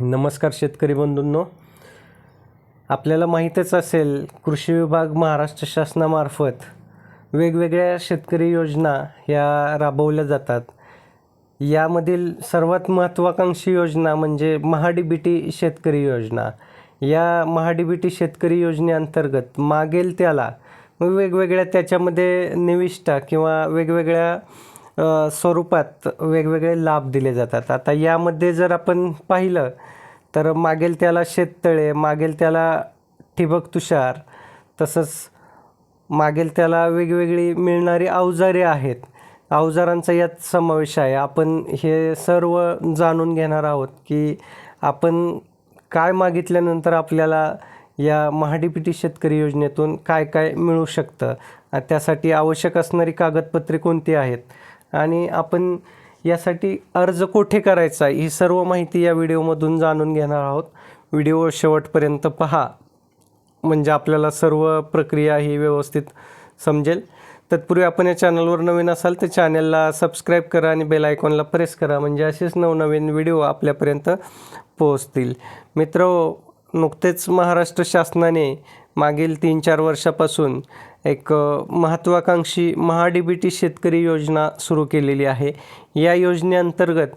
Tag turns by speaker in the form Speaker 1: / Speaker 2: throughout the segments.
Speaker 1: नमस्कार शेतकरी बंधूंनो. आपल्याला माहीतच असेल कृषी विभाग महाराष्ट्र शासनामार्फत वेगवेगळ्या शेतकरी योजना या राबवल्या जातात. यामधील सर्वात महत्त्वाकांक्षी योजना म्हणजे महाडीबीटी शेतकरी योजना. या महाडीबीटी शेतकरी योजनेअंतर्गत मागेल त्याला वेगवेगळ्या त्याच्यामध्ये निविष्ठा किंवा वेगवेगळ्या स्वरूपात वेगवेगळे लाभ दिले जातात. आता यामध्ये जर आपण पाहिलं तर मागेल त्याला शेततळे मागेल त्याला ठिबक तुषार तसंच मागेल त्याला वेगवेगळी मिळणारी अवजारे आहेत. अवजारांचा यात समावेश आहे. आपण हे सर्व जाणून घेणार आहोत की आपण काय मागितल्यानंतर आपल्याला या महाडीपीटी शेतकरी योजनेतून काय काय मिळू शकतं. त्यासाठी आवश्यक असणारी कागदपत्रे कोणती आहेत? आणि आपण यासाठी अर्ज कोठे करायचा ही सर्व माहिती या व्हिडिओमधून जाणून घेणार आहोत. व्हिडिओ शेवटपर्यंत पहा. म्हणजे आपल्याला सर्व प्रक्रिया ही व्यवस्थित समजेल. तत्पूर्वी आपण या चॅनलवर नवीन असाल तर चॅनलला सबस्क्राईब करा आणि बेल आयकॉनला प्रेस करा. म्हणजे असेच नवनवीन व्हिडिओ आपल्यापर्यंत पोहोचतील. मित्र नुकतेच महाराष्ट्र शासनाने मागील तीन चार वर्षापासून एक महत्त्वाकांक्षी महाडीबीटी शेतकरी योजना सुरू केलेली आहे. या योजनेअंतर्गत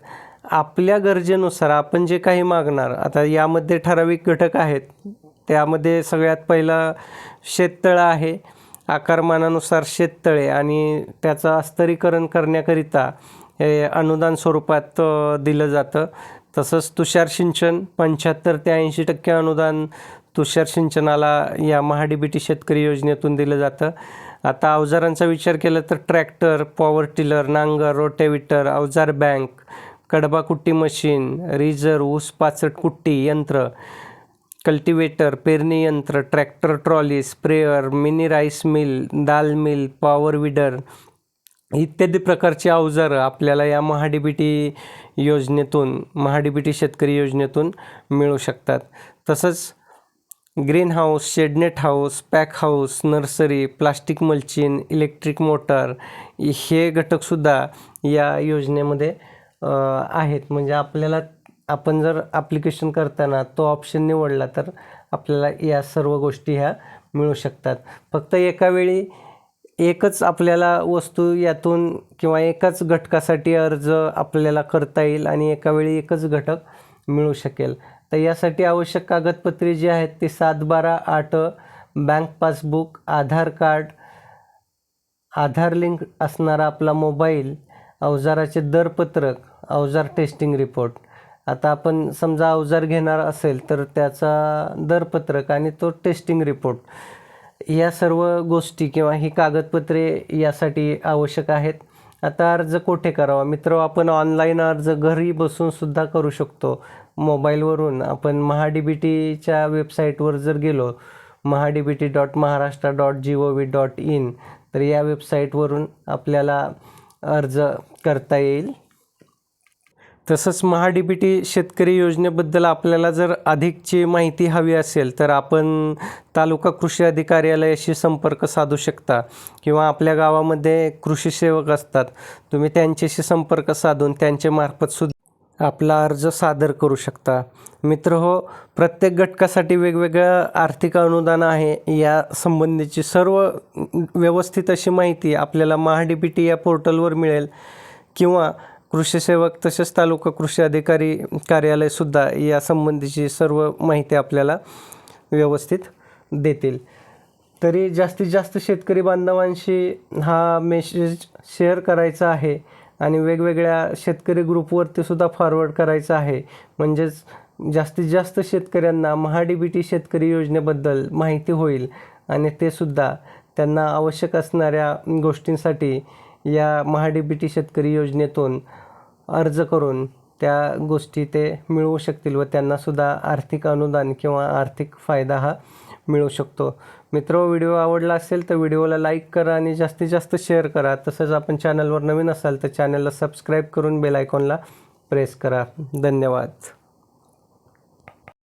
Speaker 1: आपल्या गरजेनुसार आपण जे काही मागणार आता यामध्ये ठराविक घटक आहेत. त्यामध्ये सगळ्यात पहिला शेततळं आहे. आकारमानानुसार शेततळे आणि त्याचं अस्तरीकरण करण्याकरिता हे अनुदान स्वरूपात दिलं जातं. तसंच तुषार सिंचन पंच्याहत्तर ते ऐंशी टक्के अनुदान तुषार सिंचनाला या महाडीबीटी शेतकरी योजनेतून दिलं जातं. आता अवजारांचा विचार केला तर ट्रॅक्टर पॉवर टिलर नांगर रोटेविटर अवजार बँक कडबा कुट्टी मशीन रिझर ऊस पाचट कुट्टी यंत्र कल्टिवेटर पेरणी यंत्र tractor trolley sprayer mini rice mill दाल मिल पॉवर विडर इत्यादी प्रकारची अवजारं आपल्याला या महाडीबीटी योजनेतून महाडीबीटी शेतकरी योजनेतून मिळू शकतात. तसंच green house shade net house pack house nursery plastic mulching electric motor हे घटकसुद्धा या योजनेमध्ये आहेत. म्हणजे आपल्याला आपण जर ॲप्लिकेशन करताना तो ऑप्शन निवडला तर आपल्याला या सर्व गोष्टी ह्या मिळू शकतात. फक्त एका वेळी एकच आपल्याला वस्तू यातून किंवा एकाच घटकासाठी अर्ज आपल्याला करता येईल आणि एका वेळी एकच घटक मिळू शकेल. तर यासाठी आवश्यक कागदपत्रे जी आहेत ती सात बारा आठ bank passbook Aadhaar card Aadhaar link असणारा आपला मोबाईल अवजाराचे दरपत्रक अवजार टेस्टिंग रिपोर्ट. आता आपण समजा अवजार घेणार असेल तर त्याचा दरपत्रक आणि तो टेस्टिंग रिपोर्ट. या सर्व गोष्टी किंवा ही कागदपत्रे यासाठी आवश्यक आहेत. आता अर्ज कोठे करावा? मित्र आपण ऑनलाईन अर्ज घरी बसूनसुद्धा करू शकतो. मोबाईलवरून आपण महाडीबीटीच्या वेबसाईटवर जर गेलो MahaDBT dot Maharashtra dot G O V dot in तर या वेबसाईटवरून आपल्याला अर्ज करता येईल. तसंच महाडीबीटी शेतकरी योजनेबद्दल आपल्याला जर अधिकची माहिती हवी असेल तर आपण तालुका कृषी अधिकार्यालयाशी संपर्क साधू शकता किंवा आपल्या गावामध्ये कृषी सेवक असतात. तुम्ही त्यांच्याशी संपर्क साधून त्यांच्यामार्फतसुद्धा सुद्धा आपला अर्ज सादर करू शकता. मित्र हो प्रत्येक घटकासाठी वेगवेगळं आर्थिक अनुदान आहे या संबंधीची सर्व व्यवस्थित अशी माहिती आपल्याला महाडीबीटी या पोर्टलवर मिळेल. किंवा कृषी सेवक तसेच तालुका कृषी अधिकारी कार्यालयसुद्धा या संबंधीची सर्व माहिती आपल्याला व्यवस्थित देतील. तरी जास्तीत जास्त शेतकरी बांधवांशी हा मेसेज शेअर करायचा आहे आणि वेगवेगळ्या शेतकरी ग्रुपवरती सुद्धा फॉरवर्ड करायचा आहे. म्हणजेच जास्तीत जास्त शेतकऱ्यांना महाडीबीटी शेतकरी योजनेबद्दल माहिती होईल आणि ते सुद्धा त्यांना आवश्यक असणाऱ्या गोष्टींसाठी या महाडीबीटी शेतकरी योजनेतून अर्ज करून त्या गोष्टी ते मिळवू शकतील व त्यांनासुद्धा आर्थिक अनुदान किंवा आर्थिक फायदा हा मिळू शकतो. मित्र व्हिडिओ आवडला असेल तर व्हिडिओला लाईक करा आणि जास्तीत जास्त शेअर करा. तसंच आपण चॅनलवर नवीन असाल तर चॅनलला सबस्क्राईब करून बेल आयकॉनला प्रेस करा. धन्यवाद.